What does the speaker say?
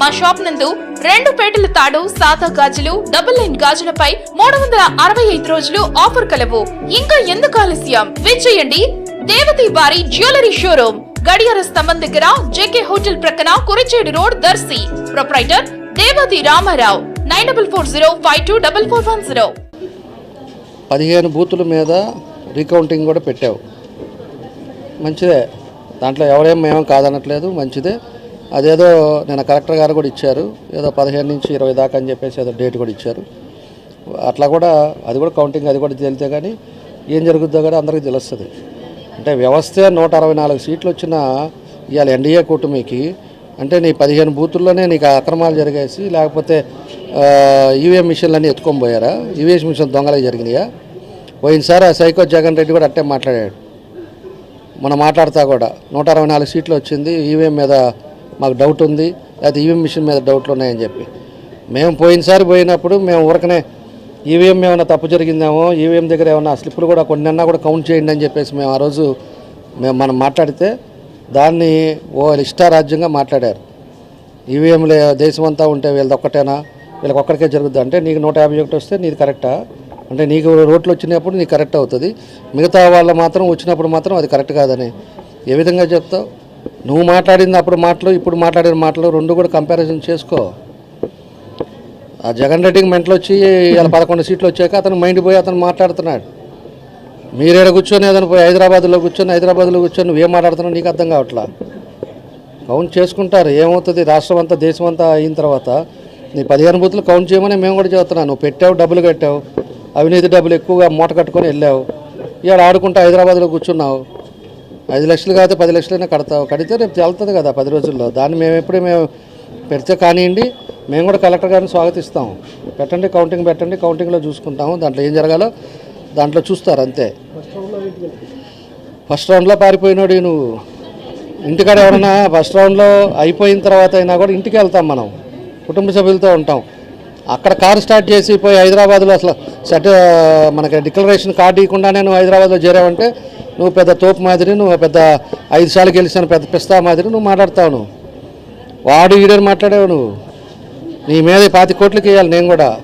మా షాప్ నందు రెండు పేటల తాడు సాదా గాజులు డబుల్ లైన్ గాజులపై మూడు వందల అరవై ఐదు రోజులు ఆఫర్ కలవు. ఇంకా ఎందుకు ఆలస్యం? విచ్చేయండి దేవతి వారి జ్యువెలరీ షోరూమ్ గడియార స్తంభం దగ్గర జేకే హోటల్ ప్రక్కన Kurichedu road Darsi. Proprietor Devathi Ramarao nine double four zero five two double four one zero. పదిహేను బూతుల మీద రీకౌంటింగ్ కూడా పెట్టావు. మంచిదే. దాంట్లో ఎవరేం మేము కాదనట్లేదు మంచిదే. అదేదో నేను కలెక్టర్ గారు కూడా ఇచ్చారు. ఏదో పదిహేను నుంచి ఇరవై దాకా అని చెప్పేసి ఏదో డేట్ కూడా ఇచ్చారు. అట్లా కూడా అది కూడా కౌంటింగ్ అది కూడా తెలితే కానీ ఏం జరుగుద్దో కూడా అందరికీ తెలుస్తుంది. అంటే వ్యవస్థ నూట అరవై నాలుగు సీట్లు వచ్చిన ఇవాళ ఎన్డీఏ కూటమికి అంటే నీ పదిహేను బూతుల్లోనే నీకు అక్రమాలు జరిగేసి లేకపోతే ఈవీఎం మిషన్లన్నీ ఎత్తుకొని పోయారా? ఈవీఎం మిషన్ దొంగలకి జరిగినాయా? పోయినసారి ఆ సైకో జగన్ రెడ్డి కూడా అట్టే మాట్లాడాడు. మనం మాట్లాడతా కూడా నూట అరవై నాలుగు సీట్లు వచ్చింది ఈవీఎం మీద మాకు డౌట్ ఉంది లేకపోతే ఈవీఎం మిషన్ మీద డౌట్లు ఉన్నాయని చెప్పి. మేము పోయినసారి పోయినప్పుడు మేము ఊరకనే ఈవీఎం ఏమైనా తప్పు జరిగిందేమో ఈవీఎం దగ్గర ఏమైనా స్లిప్పులు కూడా కొన్ని అన్నా కూడా కౌంట్ చేయండి అని చెప్పేసి మేము ఆ రోజు మేము మనం మాట్లాడితే దాన్ని ఓ ఇష్టారాజ్యంగా మాట్లాడారు. ఈవీఎంలు దేశమంతా ఉంటే వీళ్ళది ఒక్కటేనా? వీళ్ళకి ఒక్కడికే జరుగుద్ది? అంటే నీకు నూట యాభై ఒకటి వస్తే నీది కరెక్టా? అంటే నీకు రోడ్లు వచ్చినప్పుడు నీకు కరెక్ట్ అవుతుంది. మిగతా వాళ్ళ మాత్రం వచ్చినప్పుడు మాత్రం అది కరెక్ట్ కాదని. ఏ విధంగా చెప్తావు? నువ్వు మాట్లాడింది అప్పుడు మాటలు ఇప్పుడు మాట్లాడిన మాటలు రెండు కూడా కంపారిజన్ చేసుకో. ఆ జగన్ రెడ్డికి మెంటలు వచ్చి ఇలా పదకొండు సీట్లు వచ్చాక అతను మైండ్ పోయి అతను మాట్లాడుతున్నాడు. మీరేడ కూర్చొని ఏదైనా పోయి హైదరాబాద్లో కూర్చొని హైదరాబాద్లో కూర్చొని నువ్వేం మాట్లాడుతున్నావు నీకు అర్థం కావట్లా? కౌంట్ చేసుకుంటారు ఏమవుతుంది? రాష్ట్రం అంతా దేశం అంతా అయిన తర్వాత నీ పదిహేను బూతులు కౌంట్ చేయమని మేము కూడా చెబుతున్నాను నువ్వు పెట్టావు డబ్బులు కట్టావు అవినీతి డబ్బులు ఎక్కువగా మూట కట్టుకొని వెళ్ళావు. ఇవాళ ఆడుకుంటా హైదరాబాద్లో కూర్చున్నావు. ఐదు లక్షలు కాదు పది లక్షలైనా కడతావు కడితే రేపు వెళ్తుంది కదా పది రోజుల్లో. దాన్ని మేము ఎప్పుడు మేము పెడితే కానివ్వండి మేము కూడా కలెక్టర్ గారిని స్వాగతిస్తాం. పెట్టండి కౌంటింగ్ పెట్టండి కౌంటింగ్లో చూసుకుంటాము. దాంట్లో ఏం జరగాలో దాంట్లో చూస్తారు అంతే. ఫస్ట్ రౌండ్లో పారిపోయినాడు నువ్వు. ఇంటికాడ ఎవరన్నా ఫస్ట్ రౌండ్లో అయిపోయిన తర్వాత అయినా కూడా ఇంటికి వెళ్తాం మనం. కుటుంబ సభ్యులతో ఉంటాం. అక్కడ కారు స్టార్ట్ చేసి పోయి హైదరాబాద్లో అసలు సెట్ మనకి డిక్లరేషన్ కార్డు ఇవ్వకుండానే నువ్వు హైదరాబాద్లో చేరావంటే నువ్వు పెద్ద తోపు మాదిరి నువ్వు పెద్ద ఐదు సార్లు గెలిచిన పెద్ద పిస్తా మాదిరి నువ్వు మాట్లాడతావు నువ్వు. వాడు వీడని మాట్లాడావు నువ్వు. నీ మీద పాతి కోట్లకి ఇవ్వాలి నేను కూడా.